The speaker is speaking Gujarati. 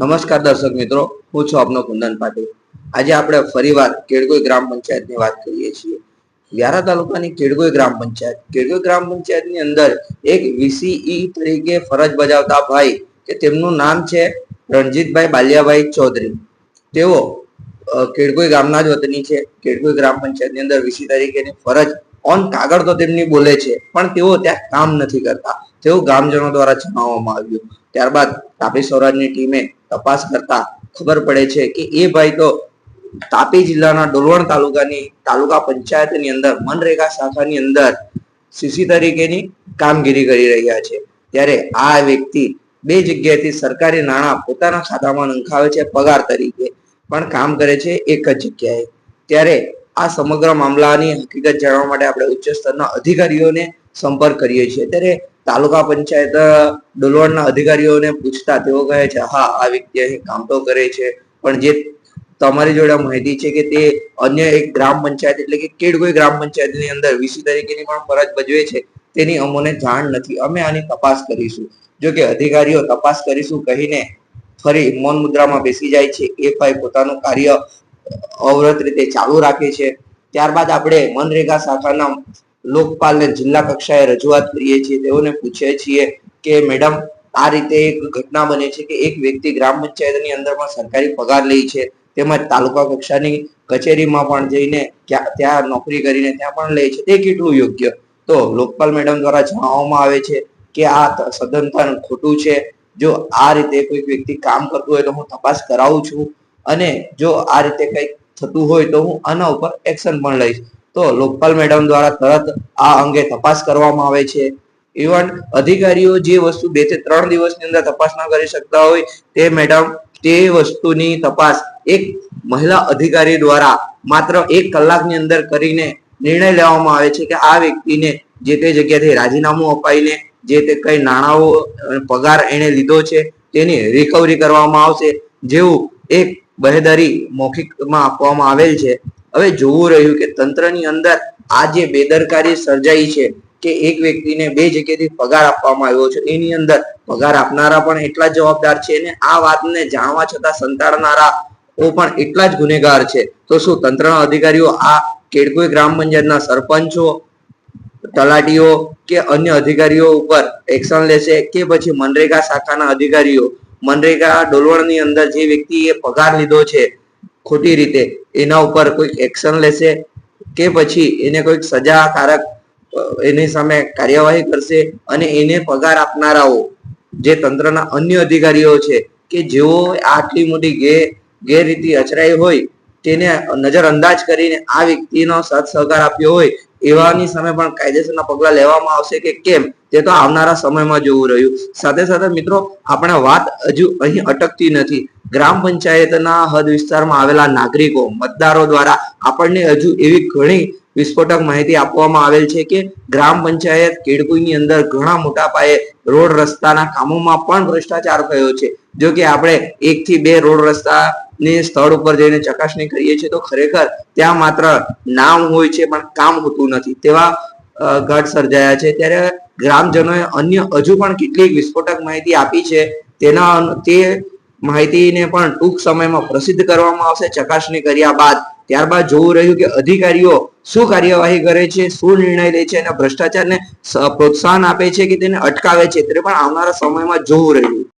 નમસ્કાર દર્શક મિત્રો, હું છું આપનો કુંદન પાટીલ. આજે આપણે ફરીવાર કેળગોઈ ગ્રામ પંચાયતની વાત કરીએ છીએ. વ્યારા તાલુકાની કેળગોઈ ગ્રામ પંચાયત. કેળગોઈ ગ્રામ પંચાયતની અંદર એક વીસીઈ તરીકે ફરજ બજાવતા ભાઈ કે તેમનું નામ છે રણજીતભાઈ બાલિયાભાઈ ચૌધરી. તેઓ કેળગોઈ ગામના જ વતની છે. કેળગોઈ ગ્રામ પંચાયતની અંદર વીસી તરીકેની ફરજ ઓન કાગળ તો તેમની બોલે છે, પણ તેઓ ત્યાં કામ નથી કરતા. તેવું ગામજનો દ્વારા જણાવવામાં આવ્યું. ત્યારબાદ તાપી સ્વરાજની ટીમે તપાસ કરતા ખબર પડે છે કે એ ભાઈ તો તાપી જિલ્લાના ડોલવણ તાલુકાની તાલુકા પંચાયતની અંદર, મનરેગા શાખાની અંદર સીસી તરીકેની કામગીરી કરી રહ્યા છે. ત્યારે આ વ્યક્તિ બે જગ્યાએથી સરકારી નાણાં પોતાના ખાતામાં નંખાવે છે પગાર તરીકે, પણ કામ કરે છે એક જ જગ્યાએ. ત્યારે આ સમગ્ર મામલાની હકીકત જાણવા માટે આપણે ઉચ્ચ સ્તરના અધિકારીઓને સંપર્ક કરીએ છીએ. ત્યારે તાલુકા પંચાયત ડોલવણના અધિકારીઓને પૂછતા તેઓ કહે છે, હા, આ વ્યક્તિ અહીં કામ તો કરે છે. પણ જે તમારી જોડે માહિતી છે કે તે અન્ય એક ગ્રામ પંચાયત એટલે કે કેડગોઈ ગ્રામ પંચાયતની અંદર વીસી તરીકેની પણ ફરજ ભજવે છે, તેની અમોને જાણ નથી. અમે આની તપાસ કરીશું. જો કે અધિકારીઓ તપાસ કરીશું કહીને ફરી મૌન મુદ્રામાં બેસી જાય છે. એ ભાઈ પોતાનું કાર્ય અવરત રીતે ચાલુ રાખે છે. ત્યારબાદ આપણે મનરેગા શાખાના લોકપાલને જિલ્લા કક્ષાએ રજૂઆત કરીએ છીએ, તેઓને પૂછીએ છીએ કે, મેડમ, આ રીતે એક ઘટના બને છે કે એક વ્યક્તિ ગ્રામ પંચાયતની અંદરમાં સરકારી પગાર લે છે, તેમજ તાલુકા કક્ષાની કચેરીમાં પણ જઈને ત્યાં નોકરી કરીને ત્યાં પણ લે છે, તે કેટલું યોગ્ય? તો લોકપાલ મેડમ દ્વારા જણાવવામાં આવે છે કે, આ સદંતન ખોટું છે. જો આ રીતે કોઈ વ્યક્તિ કામ કરતું હોય તો હું તપાસ કરાવું છું અને જો આ રીતે કંઈક થતું હોય તો હું આના ઉપર એક્શન પણ લઈશ. તો લોકપાલ મેડમ દ્વારા તરત આ અંગે તપાસ કરવામાં આવે છે. ઇવન અધિકારીઓ જે વસ્તુ બેથી ત્રણ દિવસની અંદર તપાસ ના કરી શકતા હોય તે મેડમ તે વસ્તુની તપાસ એક મહિલા અધિકારી દ્વારા માત્ર એક કલાકની અંદર કરીને નિર્ણય લેવામાં આવે છે કે આ વ્યક્તિને જે તે જગ્યાથી રાજીનામું અપાઈને જે તે કઈ નાણાંઓ પગાર એને લીધો છે તેની રિકવરી કરવામાં આવશે. જેવું એક બહેદારી મૌખિકમાં આપવામાં આવેલ છે. હવે જોવું રહ્યું કે તંત્રની અંદર આ જે બેદરકારી સર્જાઈ છે કે એક વ્યક્તિને બે જગ્યાએથી પગાર આપવામાં આવ્યો છે, એની અંદર પગાર આપનારા પણ એટલા જવાબદાર છે અને આ વાતને જાણવા છતાં સંતાડનારા પણ એટલા જ ગુનેગાર છે. તો શું તંત્રના અધિકારીઓ આ કેડકોઈ ગ્રામ પંચાયતના સરપંચો, તલાટીઓ કે અન્ય અધિકારીઓ ઉપર એક્શન લેશે કે પછી મનરેગા શાખાના અધિકારીઓ, મનરેગા ડોલવણની અંદર જે વ્યક્તિએ પગાર લીધો છે ખોટી રીતે એના ઉપર કોઈક એક્શન લેશે કે પછી એને કોઈક સજાકારક એની સામે કાર્યવાહી કરશે અને એને પગાર આપનારાઓ, જે તંત્રના અન્ય અધિકારીઓ છે, કે જેઓ આટલી મોટી ગેર ગેરરીતિ અચરાઈ હોય, તેને નજરઅંદાજ કરીને આ વ્યક્તિનો સાથ સહકાર આપ્યો હોય, એવાની સામે પણ કાયદેસરના પગલાં લેવામાં આવશે કે કેમ? તે તો આવનારા સમયમાં જોવું રહ્યું. સાથે સાથે મિત્રો, આપણે વાત હજુ અહીં અટકતી નથી. ગ્રામ પંચાયતના હદ વિસ્તારમાં આવેલા નાગરિકો, મતદારો દ્વારા આપણને હજુ એવી ઘણી વિસ્ફોટક માહિતી આપવામાં આવેલ છે કે ગ્રામ પંચાયત કેડકુઈની અંદર ઘણા મોટા પાયે રોડ રસ્તાના કામોમાં પણ ભ્રષ્ટાચાર થયો છે. જો કે આપણે એક થી બે રોડ રસ્તાની સ્થળ ઉપર જઈને ચકાસણી કરીએ છીએ તો ખરેખર ત્યાં માત્ર નામ હોય છે પણ કામ હોતું નથી. તેવા ઘાટ સર્જાયા છે. ત્યારે ગ્રામજનોએ અન્ય હજુ પણ કેટલીક વિસ્ફોટક માહિતી આપી છે. તેના તે માહિતીને પણ ટૂંક સમયમાં પ્રસિદ્ધ કરવામાં આવશે. ચકાસણી કર્યા બાદ ત્યારબાદ જોવું રહ્યું કે અધિકારીઓ શું કાર્યવાહી કરે છે, શું નિર્ણય લે છે અને ભ્રષ્ટાચારને પ્રોત્સાહન આપે છે કે તેને અટકાવે છે તે પણ આવનારા સમયમાં જોવું રહ્યું.